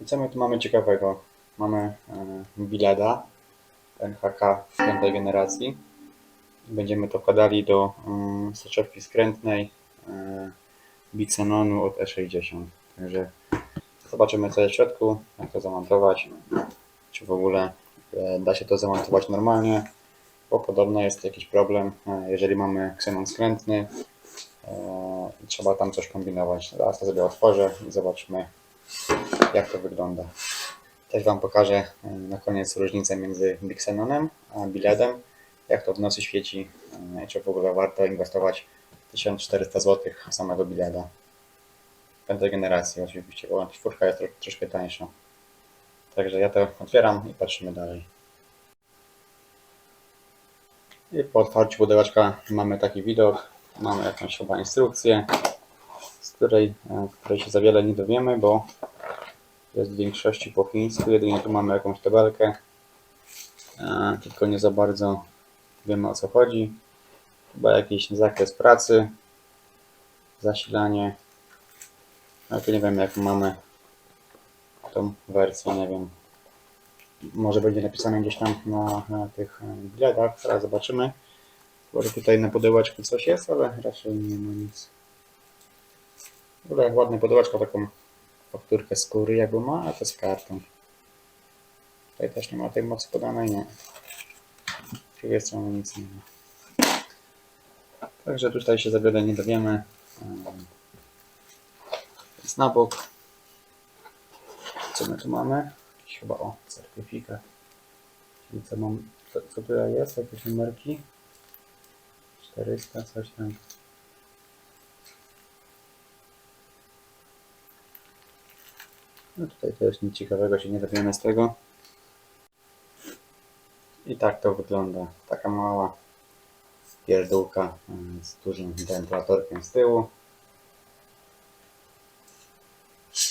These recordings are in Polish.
I co my tu mamy ciekawego? Mamy e, Bileda NHK z piątej generacji. Będziemy to wkładali do um, soczewki skrętnej e, Bixenonu od E60. Także zobaczymy co jest w środku, jak to zamontować. Czy w ogóle e, da się to zamontować normalnie, bo podobno jest jakiś problem, jeżeli mamy ksenon skrętny. i Trzeba tam coś kombinować. Zaraz to sobie otworzę i zobaczymy jak to wygląda. Też Wam pokażę na koniec różnicę między Bixenonem a Biledem, jak to w nocy świeci czy w ogóle warto inwestować 1400 zł samego Bileda. Piątej generacji oczywiście, bo czwórka jest tro, troszkę tańsza. Także ja to otwieram i patrzymy dalej. I po otwarciu pudełeczka mamy taki widok. Mamy jakąś chyba instrukcję, z której, e, której się za wiele nie dowiemy, bo jest w większości po chińsku. Jedynie tu mamy jakąś tabelkę, tylko nie za bardzo wiemy o co chodzi. Chyba jakiś zakres pracy, zasilanie. Ale tu nie wiem jak mamy tą wersję, nie wiem. Może będzie napisane gdzieś tam na, na tych e, biletach, zaraz zobaczymy. Może tutaj na pudełeczku coś jest, ale raczej nie ma nic. W ogóle jak ładne pudełeczko, taką fakturkę skóry jakby ma, a to jest karton. Tutaj też nie ma tej mocy podanej, nie. Z drugiej strony nic nie ma. Także tutaj się za wiele nie dowiemy. Em, Więc na bok. Co my tu mamy? Jakiś chyba o, certyfikat. Czyli co mam, co, co tutaj jest? Jakieś numerki? 400, coś tam. No tutaj też nic ciekawego się nie dowiemy z tego. I tak to wygląda. Taka mała pierdółka y, z dużym wentylatorkiem z tyłu.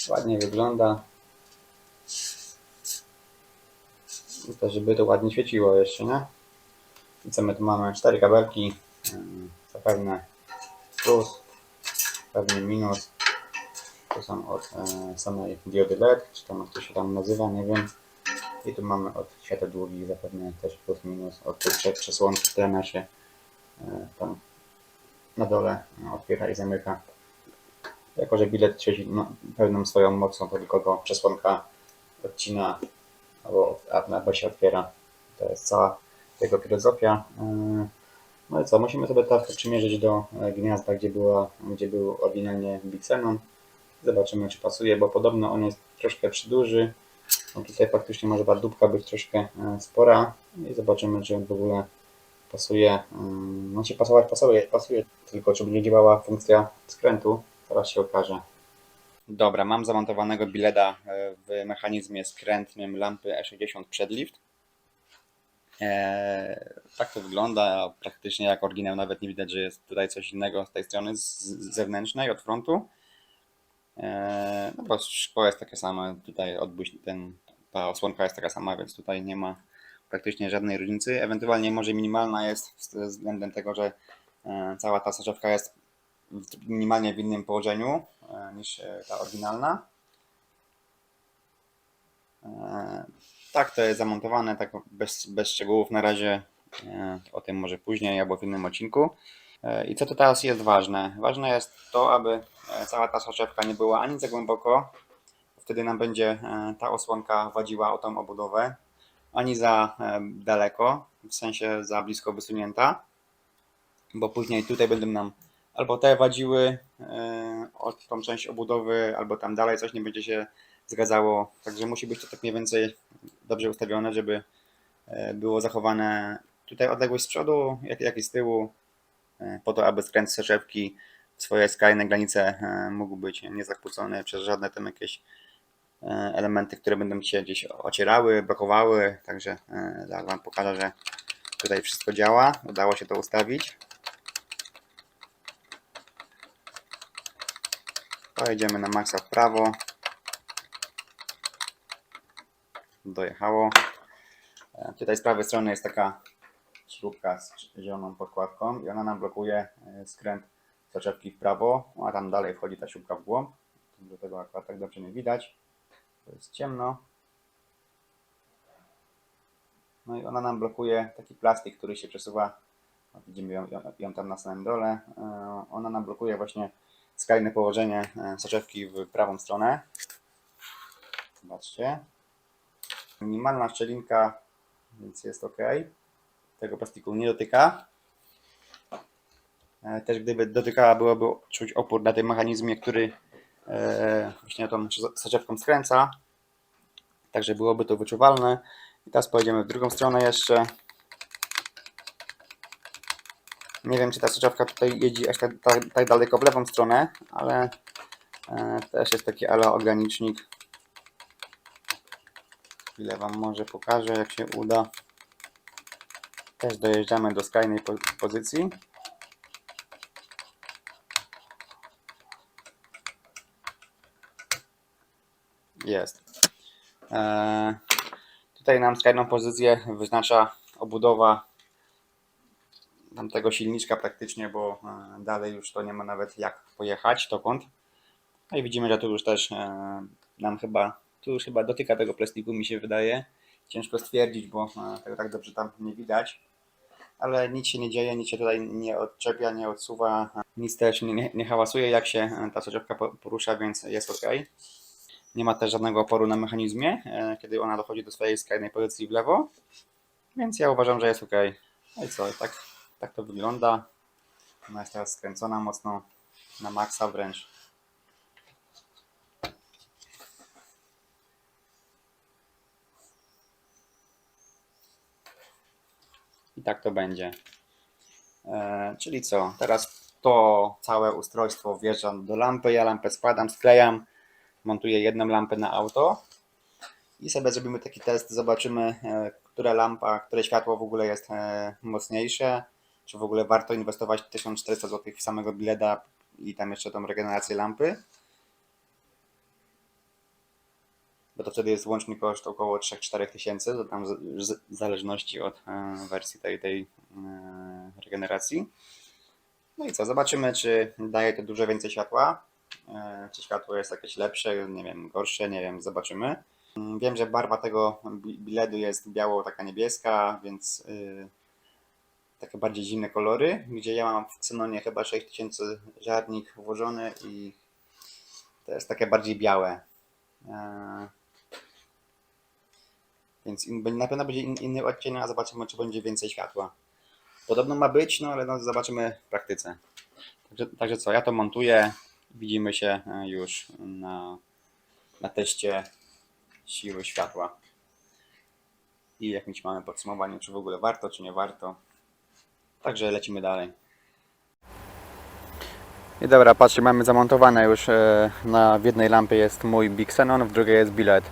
Ładnie wygląda. I to, żeby to ładnie świeciło jeszcze, nie? I co my tu mamy? Cztery kabelki. y, Zapewne plus, pewnie minus. To są od e, samej diody LED, czy tam jak to się tam nazywa, nie wiem. I tu mamy od światła długich zapewne też plus minus, od tych trzech przesłonki, które na się e, tam na dole e, otwiera i zamyka. Jako, że bilet świeci no, pełną swoją mocą, to tylko go przesłonka odcina albo, albo się otwiera. To jest cała jego filozofia. E, No i co, musimy sobie to przymierzyć do e, gniazda, gdzie, była, gdzie był oryginalnie Bixenon. Zobaczymy, czy pasuje, bo podobno on jest troszkę przyduży. No tutaj faktycznie może ta dupka być troszkę e, spora i zobaczymy, czy w ogóle pasuje. Mm, No, czy pasować pasuje, pasuje, tylko czy będzie działała funkcja skrętu, zaraz się okaże. Dobra, mam zamontowanego bileda e, w mechanizmie skrętnym lampy E60 przedlift. Eee, tak to wygląda, praktycznie jak oryginał, nawet nie widać, że jest tutaj coś innego z tej strony z z zewnętrznej, od frontu. Eee, No bo szkło jest takie same, tutaj odbój, ten, ta osłonka jest taka sama, więc tutaj nie ma praktycznie żadnej różnicy. Ewentualnie może minimalna jest względem tego, że e, cała ta soczewka jest minimalnie w innym położeniu e, niż e, ta oryginalna. E, Tak, to jest zamontowane, tak bez, bez szczegółów na razie. E, O tym może później albo w innym odcinku. E, I co tu teraz jest ważne? Ważne jest to, aby e, cała ta soczewka nie była ani za głęboko, wtedy nam będzie e, ta osłonka wadziła o tą obudowę, ani za daleko, w sensie za blisko wysunięta, bo później tutaj będą nam albo te wadziły od tą część obudowy, albo tam dalej coś nie będzie się zgadzało. Także musi być to tak mniej więcej dobrze ustawione, żeby było zachowane tutaj odległość z przodu, jak, jak i z tyłu, po to, aby skręt soczewki swoje skrajne granice e, mógł być niezakłócony przez żadne tam jakieś e, elementy, które będą się gdzieś ocierały, blokowały. Także e, zaraz Wam pokażę, że tutaj wszystko działa. Udało się to ustawić. Pojedziemy na maksa w prawo. Dojechało. E, Tutaj z prawej strony jest taka śrubka z zieloną podkładką i ona nam blokuje e, skręt soczewki w prawo, a tam dalej wchodzi ta śrubka w głąb. Do tego akurat tak dobrze nie widać. To jest ciemno. No i ona nam blokuje taki plastik, który się przesuwa. O, Widzimy ją, ją, tam na samym dole. E, Ona nam blokuje właśnie skrajne położenie e, soczewki w prawą stronę. Zobaczcie. Minimalna szczelinka, więc jest ok. Tego plastiku nie dotyka. E, Też gdyby dotykała, byłoby czuć opór na tym mechanizmie, który e, właśnie tą soczewką skręca. Także byłoby to wyczuwalne. I teraz pojedziemy w drugą stronę jeszcze. Nie wiem, czy ta soczewka tutaj jedzie aż tak, tak, tak daleko w lewą stronę, ale e, też jest taki aloorganicznik. Chwilę Wam może pokażę, jak się uda. Też dojeżdżamy do skrajnej po pozycji. Jest. E, tutaj nam skrajną pozycję wyznacza obudowa tamtego silniczka praktycznie, bo e, dalej już to nie ma nawet jak pojechać, dokąd. No i widzimy, że tu już też e, nam chyba, tu już chyba dotyka tego plastiku, mi się wydaje. Ciężko stwierdzić, bo e, tego tak dobrze tam nie widać. Ale nic się nie dzieje, nic się tutaj nie odczepia, nie odsuwa, nic też nie, nie, hałasuje, jak się e, ta soczewka po- porusza, więc jest ok. Nie ma też żadnego oporu na mechanizmie, e, kiedy ona dochodzi do swojej skrajnej pozycji w lewo. Więc ja uważam, że jest ok. No i co, tak, tak to wygląda. Ona jest teraz skręcona mocno na maksa wręcz. I tak to będzie. E, czyli co? Teraz to całe ustrojstwo wjeżdża do lampy. Ja lampę składam, sklejam, montuję jedną lampę na auto i sobie zrobimy taki test. Zobaczymy, e, która lampa, które światło w ogóle jest e, mocniejsze. Czy w ogóle warto inwestować 1400 zł w samego bileda i tam jeszcze tą regenerację lampy. Bo to wtedy jest łączny koszt około 3-4 tysięcy, to tam w zależności od e, wersji tej, tej e, regeneracji. No i co, zobaczymy, czy daje to dużo więcej światła, e, czy światło jest jakieś lepsze, nie wiem, gorsze, nie wiem, zobaczymy. Wiem, że barwa tego bi- biledu jest biało, taka niebieska, więc y, takie bardziej zimne kolory, gdzie ja mam w Xenonie chyba 6000 żarnik włożony i to jest takie bardziej białe. Więc na pewno będzie in, inny odcień, a zobaczymy, czy będzie więcej światła. Podobno ma być, no ale no, zobaczymy w praktyce. Także, także co, ja to montuję. Widzimy się e, już na, na teście siły światła. I jakimś mamy podsumowanie, czy w ogóle warto, czy nie warto. Także lecimy dalej. I dobra, patrzcie, mamy zamontowane już e, na w jednej lampie jest mój Big Xenon, w drugiej jest bilet.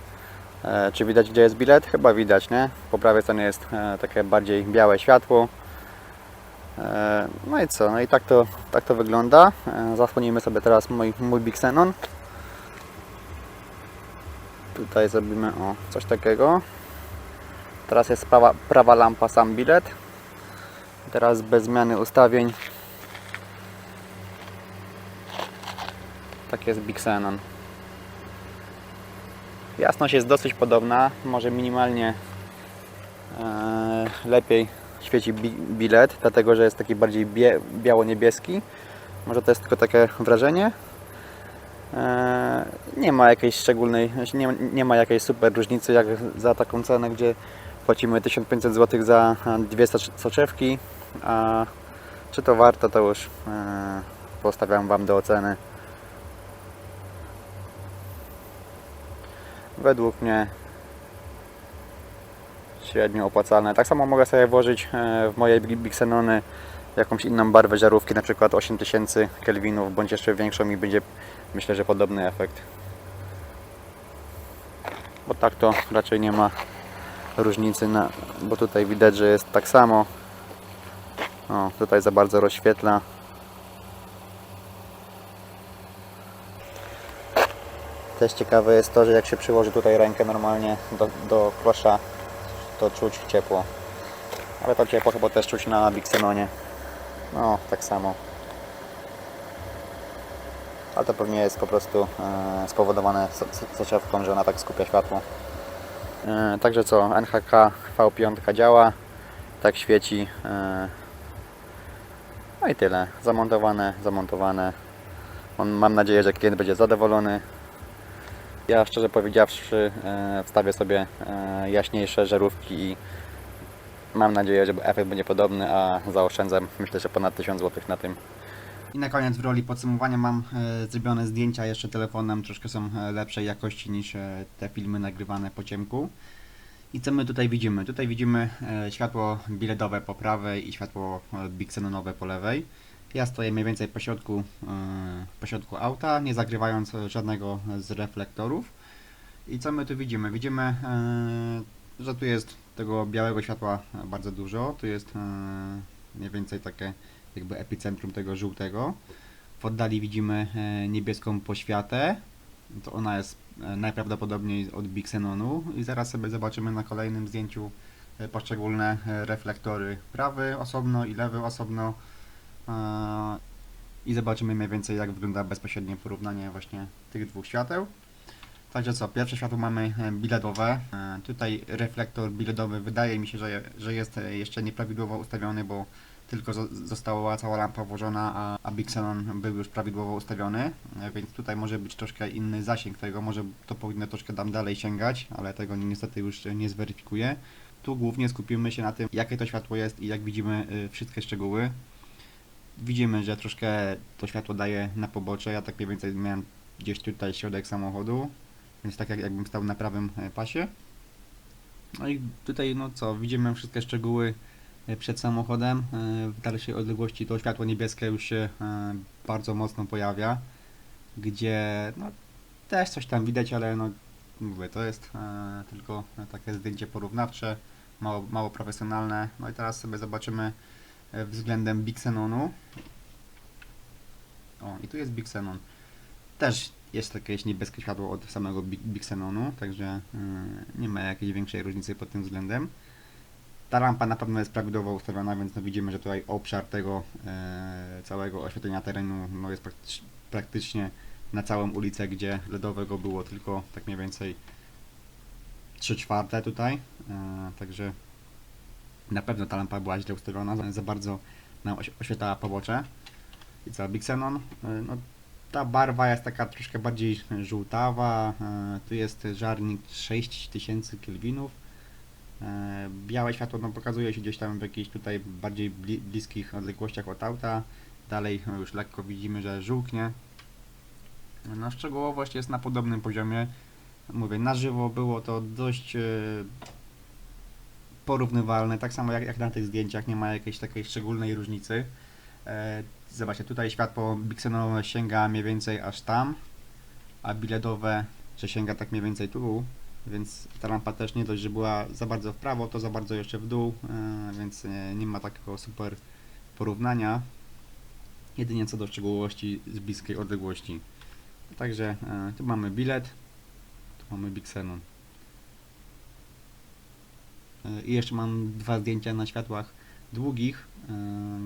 E, Czy widać gdzie jest bilet? Chyba widać, nie? Po prawej stronie jest e, takie bardziej białe światło. E, No i co? No i tak to, tak to wygląda. Zasłonimy sobie teraz mój, mój Big Xenon. Tutaj zrobimy o, coś takiego. Teraz jest prawa, prawa lampa, sam bilet. Teraz bez zmiany ustawień. Tak jest Big Xenon. Jasność jest dosyć podobna, może minimalnie e, lepiej świeci bi bilet, dlatego że jest taki bardziej bie biało-niebieski. Może to jest tylko takie wrażenie. E, nie ma jakiejś szczególnej, znaczy nie, nie ma jakiejś super różnicy jak za taką cenę, gdzie płacimy 1500 zł za dwie soc- soczewki, a czy to warto, to już e, postawiam Wam do oceny. Według mnie średnio opłacalne. Tak samo mogę sobie włożyć e, w moje Big Big Xenony jakąś inną barwę żarówki, na przykład 8000 kelwinów, bądź jeszcze większą i będzie myślę, że podobny efekt. Bo tak to raczej nie ma różnicy, na, bo tutaj widać, że jest tak samo. O, tutaj za bardzo rozświetla. Też ciekawe jest to, że jak się przyłoży tutaj rękę normalnie do, do to czuć ciepło. Ale to ciepło chyba też czuć na Big Xenonie. No, tak samo. ale to pewnie jest po prostu e, spowodowane so- so- soczewką, że ona tak skupia światło. E, Także co, NHK V5 działa, tak świeci. e, No i tyle. Zamontowane, zamontowane. On, mam nadzieję, że klient będzie zadowolony. Ja szczerze powiedziawszy e, wstawię sobie e, jaśniejsze żarówki i mam nadzieję, że efekt będzie podobny, a zaoszczędzę myślę, że ponad 1000 zł na tym. I na koniec w roli podsumowania mam e, zrobione zdjęcia jeszcze telefonem, troszkę są lepszej jakości niż te filmy nagrywane po ciemku. I co my tutaj widzimy? Tutaj widzimy światło biledowe po prawej i światło bixenonowe po lewej. Ja stoję mniej więcej po środku, e, po środku auta, nie zagrywając żadnego z reflektorów. I co my tu widzimy? Widzimy, e, że tu jest tego białego światła bardzo dużo. Tu jest e, mniej więcej takie jakby epicentrum tego żółtego. W oddali widzimy niebieską poświatę. To ona jest najprawdopodobniej od Bixenonu i zaraz sobie zobaczymy na kolejnym zdjęciu poszczególne reflektory prawy osobno i lewy osobno i zobaczymy mniej więcej jak wygląda bezpośrednie porównanie właśnie tych dwóch świateł. Także co, pierwsze światło mamy e, biledowe. E, Tutaj reflektor biledowy wydaje mi się, że, że jest e, jeszcze nieprawidłowo ustawiony, bo tylko zo- została cała lampa włożona, a, a Bixenon był już prawidłowo ustawiony, więc tutaj może być troszkę inny zasięg tego, może to powinno troszkę tam dalej sięgać, ale tego niestety już nie zweryfikuję. Tu głównie skupimy się na tym, jakie to światło jest i jak widzimy wszystkie szczegóły. Widzimy, że troszkę to światło daje na pobocze, ja tak mniej więcej miałem gdzieś tutaj środek samochodu, więc tak jak, jakbym stał na prawym e, pasie. No i tutaj no co, widzimy wszystkie szczegóły e, przed samochodem. E, W dalszej odległości to światło niebieskie już się bardzo mocno pojawia, gdzie no, też coś tam widać, ale no mówię, to jest tylko takie zdjęcie porównawcze, mało, mało profesjonalne. No i teraz sobie zobaczymy względem Bixenonu. O, i tu jest Bixenon. Też jest jakieś niebieskie światło od samego Bi- Bixenonu, także y, nie ma jakiejś większej różnicy pod tym względem. Ta lampa na pewno jest prawidłowo ustawiona, więc no widzimy, że tutaj obszar tego e, całego oświetlenia terenu no jest praktycz, praktycznie na całą ulicę, gdzie LEDowego było tylko tak mniej więcej 3 czwarte tutaj. E, także na pewno ta lampa była źle ustawiona, za- bardzo nam oś- oświetlała pobocze. I co, Bixenon? E, no, ta barwa jest taka troszkę bardziej żółtawa. e, Tu jest żarnik 6000 kelwinów. E, Białe światło no, pokazuje się gdzieś tam w jakichś tutaj bardziej bli bliskich odległościach od auta. Dalej już lekko widzimy, że żółknie. No szczegółowość jest na podobnym poziomie. Mówię, na żywo było to dość porównywalne, tak samo jak, jak na tych zdjęciach, nie ma jakiejś takiej szczególnej różnicy. E, Zobaczcie, tutaj światło biksenowe sięga mniej więcej aż tam, a biledowe, że sięga tak mniej więcej tu, więc ta lampa też nie dość, że była za bardzo w prawo, to za bardzo jeszcze w dół, e, więc e, nie ma takiego super porównania. Jedynie co do szczegółowości z bliskiej odległości. Także tu mamy bilet, tu mamy Bixenon. I jeszcze mam dwa zdjęcia na światłach długich, e,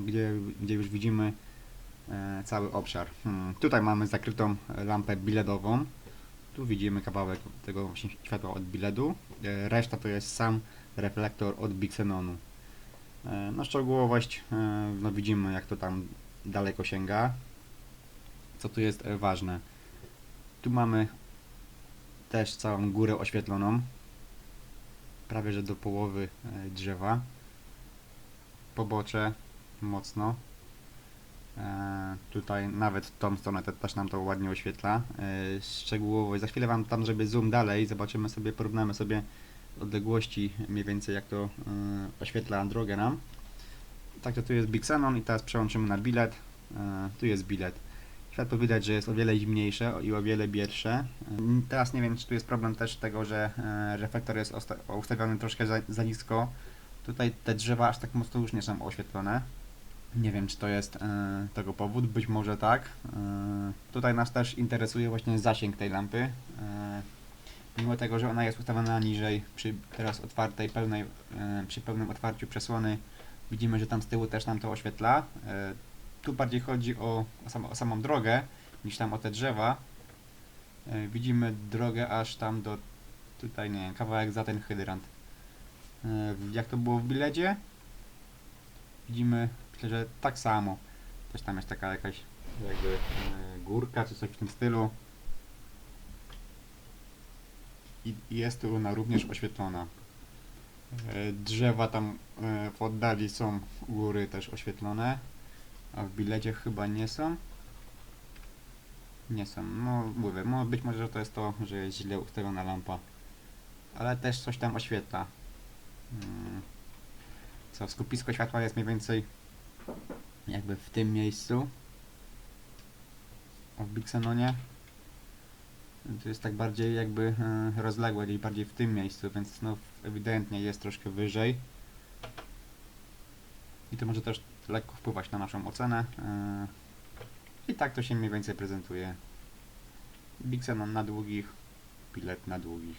gdzie, gdzie już widzimy e, cały obszar. Hmm, tutaj mamy zakrytą lampę biledową. Tu widzimy kawałek tego właśnie światła od biledu. E, Reszta to jest sam reflektor od Bixenonu. No szczegółowość, no widzimy jak to tam daleko sięga. Co tu jest ważne? Tu mamy też całą górę oświetloną. Prawie że do połowy e, drzewa. Pobocze mocno. E, tutaj nawet tą stronę te, też nam to ładnie oświetla. E, szczegółowo, za chwilę Wam tam zrobię zoom dalej, zobaczymy sobie, porównamy sobie odległości mniej więcej jak to oświetla drogę nam. Także tu jest Bixenon i teraz przełączymy na bilet. Tu jest bilet. Światło widać, że jest o wiele zimniejsze i o wiele biersze. E, teraz nie wiem, czy tu jest problem też tego, że reflektor jest ustawiony troszkę za, za nisko. Tutaj te drzewa aż tak mocno już nie są oświetlone. Nie wiem, czy to jest e, tego powód, być może tak. E, tutaj nas też interesuje właśnie zasięg tej lampy. E, mimo tego, że ona jest ustawiona niżej, przy teraz otwartej, pełnej, przy pełnym otwarciu przesłony, widzimy, że tam z tyłu też nam to oświetla. Tu bardziej chodzi o, o, sam, o samą drogę. niż tam o te drzewa. E, widzimy drogę aż tam do tutaj, nie wiem, kawałek za ten hydrant. E, jak to było w bilecie? Widzimy, myślę, że tak samo. Też tam jest taka jakaś jakby e, górka czy coś w tym stylu. I i jest tu ona również oświetlona. Drzewa tam w oddali są u góry też oświetlone, a w bilecie chyba nie są. Nie są. No mówię, no, być może że to jest to, że jest źle ustawiona lampa. Ale też coś tam oświetla. Mm. Co, skupisko światła jest mniej więcej jakby w tym miejscu. O, w Bixenonie. To jest tak bardziej jakby e, rozległe, gdzieś bardziej w tym miejscu, więc no ewidentnie jest troszkę wyżej. I to może też lekko wpływać na naszą ocenę. e, I tak to się mniej więcej prezentuje. Bixenon na długich, bilet na długich.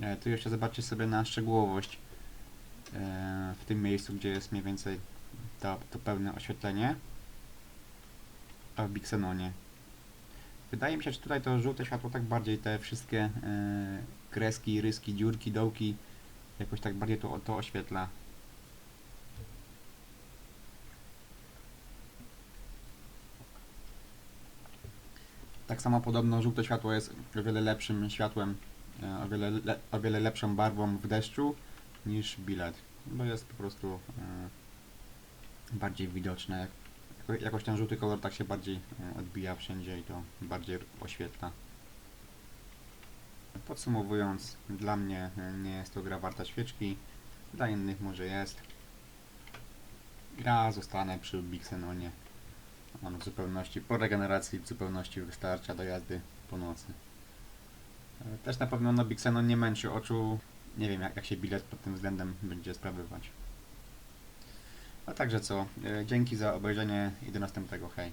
E, Tu jeszcze zobaczcie sobie na szczegółowość e, w tym miejscu, gdzie jest mniej więcej to, to pełne oświetlenie. A w Bixenonie. Wydaje mi się, że tutaj to żółte światło tak bardziej te wszystkie kreski, ryski, dziurki, dołki jakoś tak bardziej to, to oświetla. Tak samo podobno żółte światło jest o wiele lepszym światłem, e, o wiele, le, o wiele lepszą barwą w deszczu niż bilet, bo jest po prostu e, bardziej widoczne. Jak, jako- jakoś ten żółty kolor tak się bardziej e, odbija wszędzie i to bardziej oświetla. Podsumowując, dla mnie nie jest to gra warta świeczki, dla innych może jest. Ja zostanę przy Bixenonie. On w zupełności, po regeneracji w zupełności wystarcza do jazdy po nocy. E, Też na pewno no Bixenon nie męczy oczu. Nie wiem jak, jak się bilet pod tym względem będzie sprawywać. A także co, e, dzięki za obejrzenie i do następnego, hej.